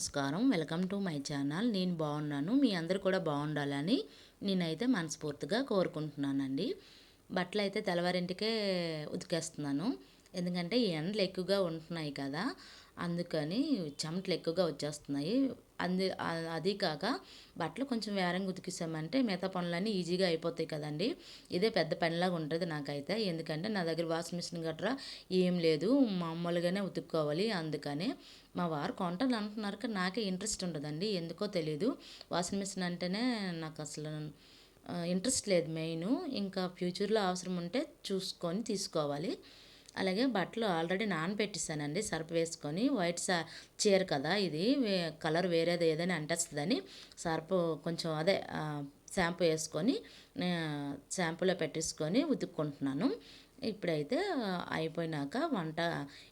నమస్కారం. Welcome to my channel. నేను బాగున్నాను. మీ అందరు కూడా బాగుండాలని నేనైతే మనస్ఫూర్తిగా కోరుకుంటున్నానండి. బట్టలు అయితే తెల్లవారింటికే ఉతికేస్తున్నాను. ఎందుకంటే ఎండలు ఎక్కువగా ఉంటున్నాయి కదా అందుకని చెమటలు ఎక్కువగా వచ్చేస్తున్నాయి. అంది అది కాక బట్టలు కొంచెం వేరంగా ఉతికిసామంటే మిగతా పనులన్నీ ఈజీగా అయిపోతాయి కదండి. ఇదే పెద్ద పనిలాగా ఉంటుంది నాకైతే. ఎందుకంటే నా దగ్గర వాషింగ్ మిషన్ గట్రా ఏం లేదు. మామూలుగానే ఉతుక్కోవాలి. అందుకని మా వారు కొంటాను అంటున్నారు కానీ నాకే ఇంట్రెస్ట్ ఉండదండి. ఎందుకో తెలియదు వాషింగ్ మిషన్ అంటేనే నాకు అసలు ఇంట్రెస్ట్ లేదు మెయిన్. ఇంకా ఫ్యూచర్లో అవసరం ఉంటే చూసుకొని తీసుకోవాలి. అలాగే బట్టలు ఆల్రెడీ నానబెట్టేసానండి సర్ఫ్ వేసుకొని. వైట్ సా చీర కదా ఇది. కలర్ వేరేది ఏదైనా అంటేస్తుందని సర్ఫ్ కొంచెం అదే షాంపూ వేసుకొని షాంపూలో పెట్టేసుకొని ఉతుక్కుంటున్నాను. ఇప్పుడైతే అయిపోయినాక వంట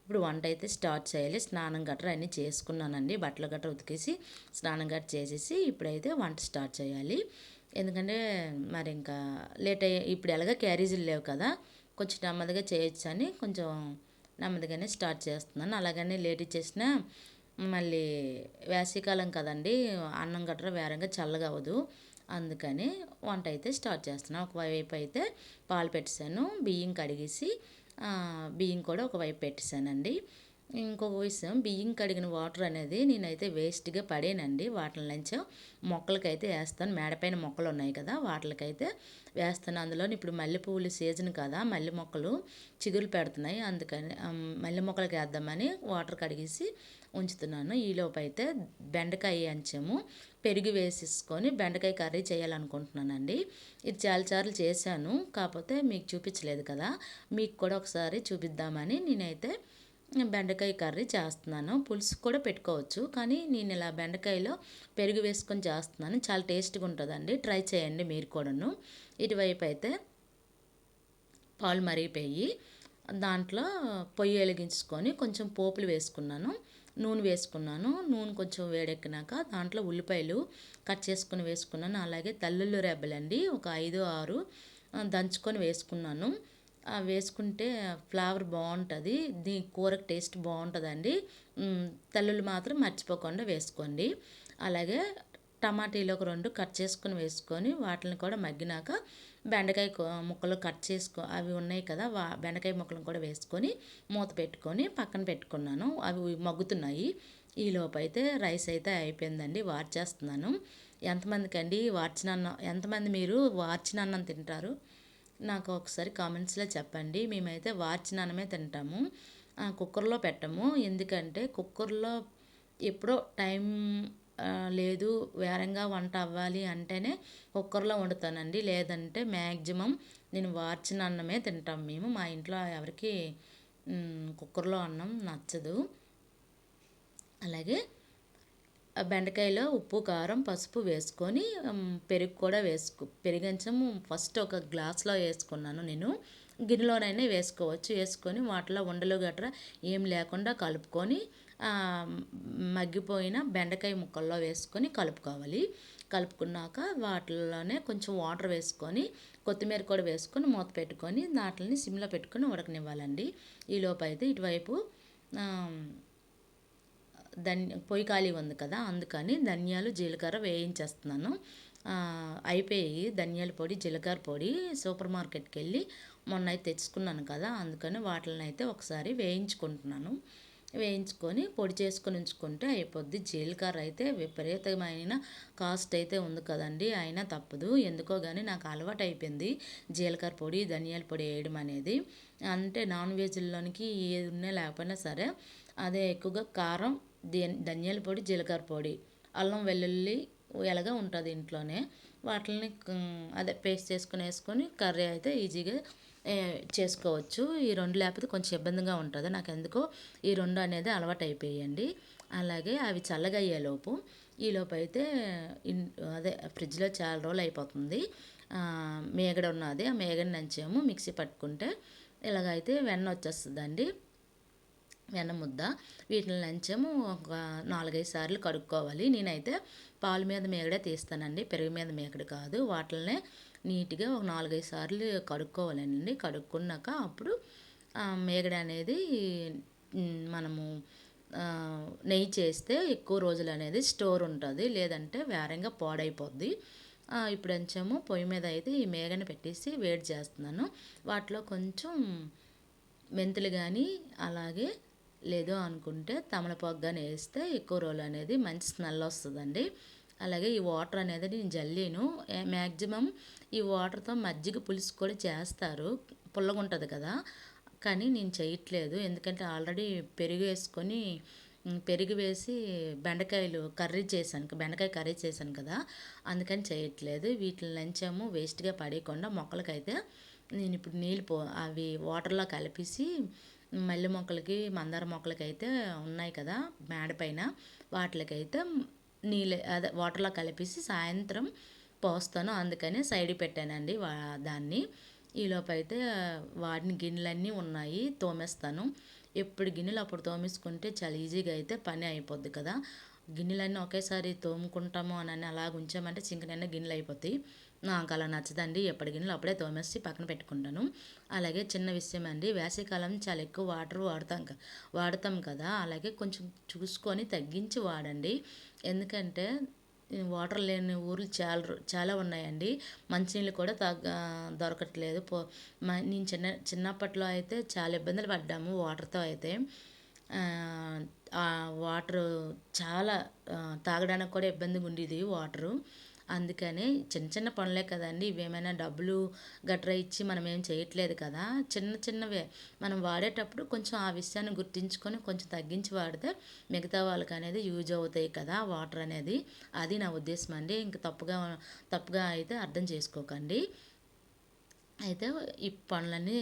ఇప్పుడు వంట అయితే స్టార్ట్ చేయాలి. స్నానం గట్రా అన్నీ చేసుకున్నానండి. బట్టలు గట్రా ఉతికేసి స్నానం గట్రా చేసేసి ఇప్పుడైతే వంట స్టార్ట్ చేయాలి. ఎందుకంటే మరి ఇంకా లేట్ అయ్యి ఇప్పుడు ఎలాగ క్యారేజీలు లేవు కదా కొంచెం నెమ్మదిగా చేయొచ్చు అని కొంచెం నెమ్మదిగానే స్టార్ట్ చేస్తున్నాను. అలాగనే లేట్ ఇచ్చేసిన మళ్ళీ వేసవికాలం కదండి అన్నం గట్రా వేరంగా చల్లగా అవ్వదు. అందుకని వంట అయితే స్టార్ట్ చేస్తున్నాను. ఒకవైపు అయితే పాలు పెట్టేశాను బియ్యం కడిగేసి బియ్యం కూడా ఒకవైపు పెట్టేశానండి. ఇంకొక విషయం బియ్యం కడిగిన వాటర్ అనేది నేనైతే వేస్ట్గా పడేనండి. వాటి నుంచి మొక్కలకైతే వేస్తాను. మేడపైన మొక్కలు ఉన్నాయి కదా వాటికైతే వేస్తాను. అందులో ఇప్పుడు మల్లె సీజన్ కదా మల్లె మొక్కలు చిగురు పెడుతున్నాయి. అందుకని మల్లె మొక్కలకి వేద్దామని వాటర్ కడిగేసి ఉంచుతున్నాను. ఈలోపు అయితే బెండకాయ అంచము పెరుగు వేసేసుకొని బెండకాయ కర్రీ చేయాలనుకుంటున్నానండి. ఇది చాలా సార్లు చేశాను. కాకపోతే మీకు చూపించలేదు కదా. మీకు కూడా ఒకసారి చూపిద్దామని నేనైతే బెండకాయ కర్రీ చేస్తున్నాను. పులుసు కూడా పెట్టుకోవచ్చు. కానీ నేను ఇలా బెండకాయలో పెరుగు వేసుకొని చేస్తున్నాను. చాలా టేస్ట్గా ఉంటుందండి. ట్రై చేయండి మీరు కూడాను. ఇటువైపు అయితే పాలు మరిగిపోయి దాంట్లో పొయ్యి వెలిగించుకొని కొంచెం పోపులు వేసుకున్నాను. నూనె వేసుకున్నాను. నూనె కొంచెం వేడెక్కినాక దాంట్లో ఉల్లిపాయలు కట్ చేసుకొని వేసుకున్నాను. అలాగే తల్లుల్లు రెబ్బలండి ఒక ఐదు ఆరు దంచుకొని వేసుకున్నాను. వేసుకుంటే ఫ్లేవర్ బాగుంటుంది. దీని కూరకు టేస్ట్ బాగుంటుందండి. తల్లులు మాత్రం మర్చిపోకుండా వేసుకోండి. అలాగే టమాటీలు ఒక రెండు కట్ చేసుకొని వేసుకొని వాటిని కూడా మగ్గినాక బెండకాయ ముక్కలు కట్ చేసుకో అవి ఉన్నాయి కదా వా బెండకాయ ముక్కలను కూడా వేసుకొని మూత పెట్టుకొని పక్కన పెట్టుకున్నాను. అవి మగ్గుతున్నాయి. ఈలోపు అయితే రైస్ అయితే అయిపోయిందండి. వార్చేస్తున్నాను. ఎంతమందికి అండి వార్చిన అన్నం ఎంతమంది మీరు వార్చిన అన్నం తింటారు? నాకు ఒకసారి కామెంట్స్లో చెప్పండి. మేమైతే వార్చిన అన్నమే తింటాము కుక్కర్లో పెట్టము. ఎందుకంటే కుక్కర్లో ఎప్పుడో టైం లేదు వేరంగా వంట అవ్వాలి అంటేనే కుక్కర్లో వండుతానండి. లేదంటే మ్యాక్సిమం నేను వార్చిన అన్నమే తింటాం మేము. మా ఇంట్లో ఎవరికి కుక్కర్లో అన్నం నచ్చదు. అలాగే బెండకాయలో ఉప్పు కారం పసుపు వేసుకొని పెరుగు కూడా వేసుకో పెరుగంచము ఫస్ట్ ఒక గ్లాస్లో వేసుకున్నాను నేను. గిన్నెలోనైనా వేసుకోవచ్చు. వేసుకొని వాటిలో ఉండలు గట్రా ఏం లేకుండా కలుపుకొని మగ్గిపోయిన బెండకాయ ముక్కల్లో వేసుకొని కలుపుకోవాలి. కలుపుకున్నాక వాటిల్లోనే కొంచెం వాటర్ వేసుకొని కొత్తిమీర కూడా వేసుకొని మూత పెట్టుకొని దాంట్లని సిమ్లో పెట్టుకొని ఉడకనివ్వాలండి. ఈలోపు అయితే ఇటువైపు ధన్య పొయ్యి ఖాళీ ఉంది కదా అందుకని ధనియాలు జీలకర్ర వేయించేస్తున్నాను. అయిపోయి ధనియాల పొడి జీలకర్ర పొడి సూపర్ మార్కెట్కి వెళ్ళి మొన్న అయితే తెచ్చుకున్నాను కదా అందుకని వాటిని అయితే ఒకసారి వేయించుకుంటున్నాను. వేయించుకొని పొడి చేసుకొని ఉంచుకుంటే అయిపోద్ది. జీలకర్ర అయితే విపరీతమైన కాస్ట్ అయితే ఉంది కదండి అయినా తప్పదు. ఎందుకో కానీ నాకు అలవాటు అయిపోయింది జీలకర్ర పొడి ధనియాల పొడి వేయడం అనేది. అంటే నాన్ వెజ్లోనికి ఏది ఉన్నా లేకపోయినా సరే అదే ఎక్కువగా కారం ధనియాల పొడి జీలకర్ర పొడి అల్లం వెల్లుల్లి ఎలాగ ఉంటుంది ఇంట్లోనే. వాటిని అదే పేస్ట్ చేసుకుని వేసుకొని కర్రీ అయితే ఈజీగా చేసుకోవచ్చు. ఈ రెండు లేకపోతే కొంచెం ఇబ్బందిగా ఉంటుంది. నాకు ఎందుకో ఈ రెండు అనేది అలవాటు అయిపోయాయండి అలాగే అవి చల్లగా అయ్యేలోపు ఈలోపు అయితే అదే ఫ్రిడ్జ్లో చాలా రోజులు అయిపోతుంది మేగడ ఉన్నది. ఆ మేగడ నంచాము. మిక్సీ పట్టుకుంటే ఇలాగైతే వెన్న వచ్చేస్తుందండి. వెన్న ముద్ద. వీటిని లంచము ఒక నాలుగైదు సార్లు కడుక్కోవాలి. నేనైతే పాలు మీద మేగడే తీస్తానండి. పెరుగు మీద మేకడు కాదు. వాటిల్నే నీట్గా ఒక నాలుగైదు సార్లు కడుక్కోవాలండి కడుక్కున్నాక అప్పుడు మేగడ అనేది మనము నెయ్యి చేస్తే ఎక్కువ రోజులు అనేది స్టోర్ ఉంటుంది. లేదంటే వేరంగా పాడైపోద్ది. ఇప్పుడు ఎంచేమో పొయ్యి మీద అయితే ఈ మేగని పెట్టేసి వేడి చేస్తున్నాను. వాటిలో కొంచెం మెంతులు కానీ అలాగే లేదు అనుకుంటే తమలపాకు కానీ వేస్తే ఎక్కువ రోజులు అనేది మంచి స్మెల్ వస్తుందండి. అలాగే ఈ వాటర్ అనేది నేను జల్లీను. మ్యాక్సిమం ఈ వాటర్తో మజ్జిగ పులుసు కూడా చేస్తారు. పుల్లగుంటుంది కదా. కానీ నేను చేయట్లేదు. ఎందుకంటే ఆల్రెడీ పెరుగు వేసుకొని పెరుగు వేసి బెండకాయలు కర్రీ చేశాను బెండకాయ కర్రీ చేశాను కదా. అందుకని చేయట్లేదు. వీటిని లంచాము వేస్ట్గా పడేయకుండా మొక్కలకైతే నేను ఇప్పుడు నీళ్ళు పో అవి వాటర్లో కలిపేసి మల్లె మొక్కలకి మందార మొక్కలకి అయితే ఉన్నాయి కదా మేడ పైన. వాటికైతే నీళ్ళు అదే వాటర్లో కలిపేసి సాయంత్రం పోస్తాను. అందుకని సైడ్ పెట్టానండి వా దాన్ని. ఈలోపు అయితే వాడిన గిన్నెలన్నీ ఉన్నాయి తోమేస్తాను. ఎప్పుడు గిన్నెలు అప్పుడు తోమేసుకుంటే చాలా ఈజీగా అయితే పని అయిపోద్ది కదా. గిన్నెలన్నీ ఒకేసారి తోముకుంటాము అని అలాగ ఉంచామంటే సింక్ గిన్నెలు అయిపోతాయి. నాకు అలా నచ్చదండి. ఎప్పటి అప్పుడే తోమేసి పక్కన పెట్టుకుంటాను. అలాగే చిన్న విషయం అండి. వేసవికాలం చాలా ఎక్కువ వాటర్ వాడతాం వాడతాం కదా. అలాగే కొంచెం చూసుకొని తగ్గించి వాడండి. ఎందుకంటే వాటర్ లేని ఊర్లు చాలా చాలా ఉన్నాయండి. మంచినీళ్ళు కూడా తగ్గ దొరకట్లేదు. పో మ- నేను చిన్న చిన్నప్పట్లో అయితే చాలా ఇబ్బందులు పడ్డాము వాటర్తో అయితే. వాటర్ చాలా తాగడానికి కూడా ఇబ్బందిగా ఉండేది వాటరు. అందుకని చిన్న చిన్న పనులే కదండి. ఇవేమైనా డబ్బులు గట్రా ఇచ్చి మనం ఏం చేయట్లేదు కదా. చిన్న చిన్నవే. మనం వాడేటప్పుడు కొంచెం ఆ విషయాన్ని గుర్తించుకొని కొంచెం తగ్గించి వాడితే మిగతా వాళ్ళకి అనేది యూజ్ అవుతాయి కదా వాటర్ అనేది. అది నా ఉద్దేశం అండి. ఇంక తప్పుగా తప్పుగా అయితే అర్థం చేసుకోకండి. అయితే ఈ పనులన్నీ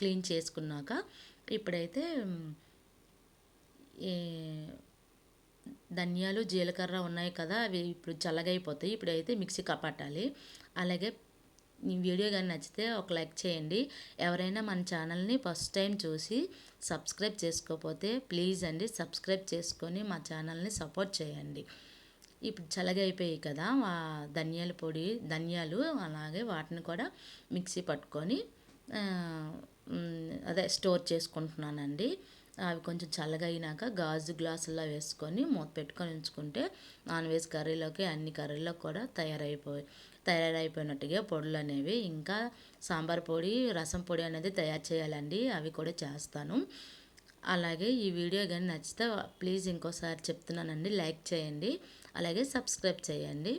క్లీన్ చేసుకున్నాక ఇప్పుడైతే ధనియాలు జీలకర్ర ఉన్నాయి కదా అవి ఇప్పుడు చల్లగైపోతాయి. ఇప్పుడైతే మిక్సీ కపట్టాలి అలాగే ఈ వీడియో కానీ నచ్చితే ఒక లైక్ చేయండి. ఎవరైనా మన ఛానల్ని ఫస్ట్ టైం చూసి సబ్స్క్రైబ్ చేసుకోకపోతే ప్లీజ్ అండి సబ్స్క్రైబ్ చేసుకొని మా ఛానల్ని సపోర్ట్ చేయండి. ఇప్పుడు చల్లగైపోయాయి కదా ఆ ధనియాల పొడి ధనియాలు అలాగే వాటిని కూడా మిక్సీ పట్టుకొని అదే స్టోర్ చేసుకుంటున్నానండి. అవి కొంచెం చల్లగా అయినాక గాజు గ్లాసుల్లో వేసుకొని మూత పెట్టుకొని ఉంచుకుంటే నాన్ వెజ్ కర్రీలోకి అన్ని కర్రీలో కూడా తయారైపోయి తయారైపోయినట్టుగా పొడులు అనేవి. ఇంకా సాంబార్ పొడి రసం పొడి అనేది తయారు చేయాలండి. అవి కూడా చేస్తాను. అలాగే ఈ వీడియో కానీ నచ్చితే ప్లీజ్ ఇంకోసారి చెప్తున్నానండి. లైక్ చేయండి. అలాగే సబ్స్క్రైబ్ చేయండి.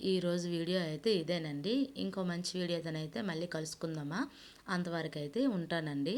ఈరోజు వీడియో అయితే ఇదేనండి. ఇంకో మంచి వీడియోతోనైతే మళ్ళీ కలుసుకుందామా? అంతవరకు అయితే ఉంటానండి.